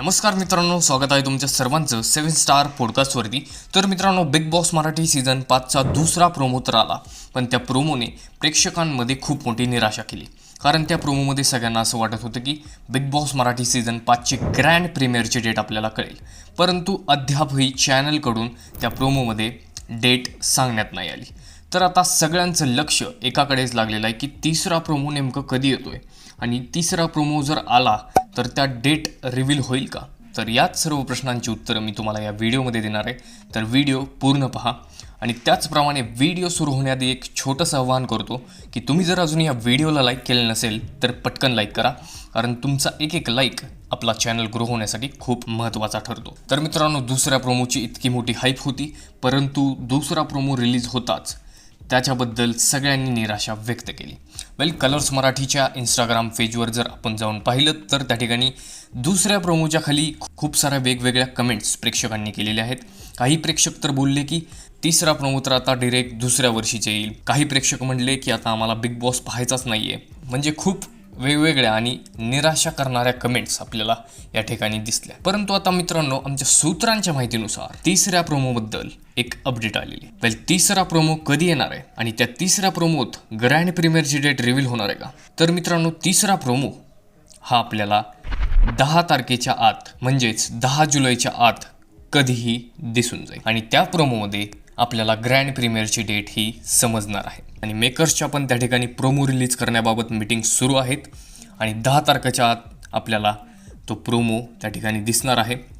नमस्कार मित्रांनो स्वागत आहे तुमच्या सर्वांचं सेवन स्टार पॉडकास्टवरती. तर मित्रांनो बिग बॉस मराठी सीझन पाचचा दुसरा प्रोमो तर आला पण त्या प्रोमोने प्रेक्षकांमध्ये खूप मोठी निराशा केली. कारण त्या प्रोमोमध्ये सगळ्यांना असं वाटत होतं की बिग बॉस मराठी सीझन पाचची ग्रँड प्रीमियरची डेट आपल्याला कळेल. परंतु अद्यापही चॅनलकडून त्या प्रोमोमध्ये डेट सांगण्यात नाही आली. तर आता सगळ्यांचं लक्ष एकाकडेच लागलेलं आहे की तिसरा प्रोमो नेमकं कधी येतोय? आणि तिसरा प्रोमो जर आला तर त्या डेट रिव्हील होईल का? तर याच सर्व प्रश्नांची उत्तरं मी तुम्हाला या व्हिडिओमध्ये देणार आहे. तर व्हिडिओ पूर्ण पहा. आणि त्याचप्रमाणे व्हिडिओ सुरू होण्याआधी एक छोटंसं आव्हान करतो की तुम्ही जर अजून या व्हिडिओला लाईक केले नसेल तर पटकन लाईक करा. कारण तुमचा एक एक लाईक आपला चॅनल ग्रो होण्यासाठी खूप महत्त्वाचा ठरतो. तर मित्रांनो दुसऱ्या प्रोमोची इतकी मोठी हाईप होती परंतु दुसरा प्रोमो रिलीज होताच. त्याच्याबद्दल सगळ्यांनी निराशा व्यक्त केली. वेल कलर्स मराठीच्या इंस्टाग्राम पेजवर जर आपण जाऊन पाहिलं तर त्या ठिकाणी दुसऱ्या प्रोमोच्या खाली खूप साऱ्या वेगवेगळ्या कमेंट्स प्रेक्षकांनी केलेल्या आहेत. काही प्रेक्षक तर बोलले की तिसरा प्रोमो तर आता डिरेक्ट दुसऱ्या वर्षीचे येईल. काही प्रेक्षक म्हणले की आता आम्हाला बिग बॉस पाहायचाच नाही आहे म्हणजे खूप वेगवेगळ्या आणि निराशा करणाऱ्या कमेंट्स आपल्याला या ठिकाणी दिसल्या. परंतु आता मित्रांनो आमच्या सूत्रांच्या माहितीनुसार तिसऱ्या प्रोमोबद्दल एक अपडेट आलेली. वेल तिसरा प्रोमो कधी येणार आहे? आणि त्या तिसऱ्या प्रोमोत ग्रँड प्रीमियरची डेट रिव्हील होणार आहे का? तर मित्रांनो तिसरा प्रोमो हा आपल्याला दहा तारखेच्या आत म्हणजेच दहा जुलैच्या आत कधीही दिसून जाईल. आणि त्या प्रोमोमध्ये आपल्याला ग्रँड प्रीमियरची डेट ही समजणार आहे. आणि मेकर्सच्या पण त्या ठिकाणी प्रोमो रिलीज करण्याबाबत मीटिंग सुरू आहेत. आणि दहा तारखेच्या आत आपल्याला तो प्रोमो त्या ठिकाणी दिसणार आहे.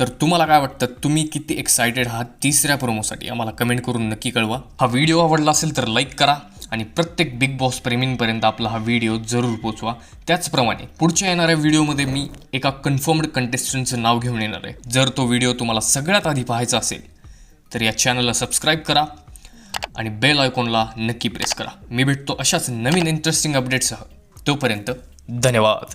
तर तुम्हाला काय वाटतं? तुम्ही किती एक्सायटेड आहात? तिसऱ्या प्रोमोसाठी आम्हाला कमेंट करून नक्की कळवा. हा व्हिडिओ आवडला असेल तर लाईक करा आणि प्रत्येक बिग बॉस प्रेमींपर्यंत आपला हा व्हिडिओ जरूर पोचवा त्याचप्रमाणे पुढच्या येणाऱ्या व्हिडिओमध्ये मी एका कन्फर्म्ड कंटेस्टंटचं नाव घेऊन येणार आहे. जर तो व्हिडिओ तुम्हाला सगळ्यात आधी पाहायचा असेल तर या चॅनलला सबस्क्राईब करा आणि बेल आयकॉनला नक्की प्रेस करा. मी भेटतो अशाच नवीन इंटरेस्टिंग अपडेटसह तोपर्यंत धन्यवाद.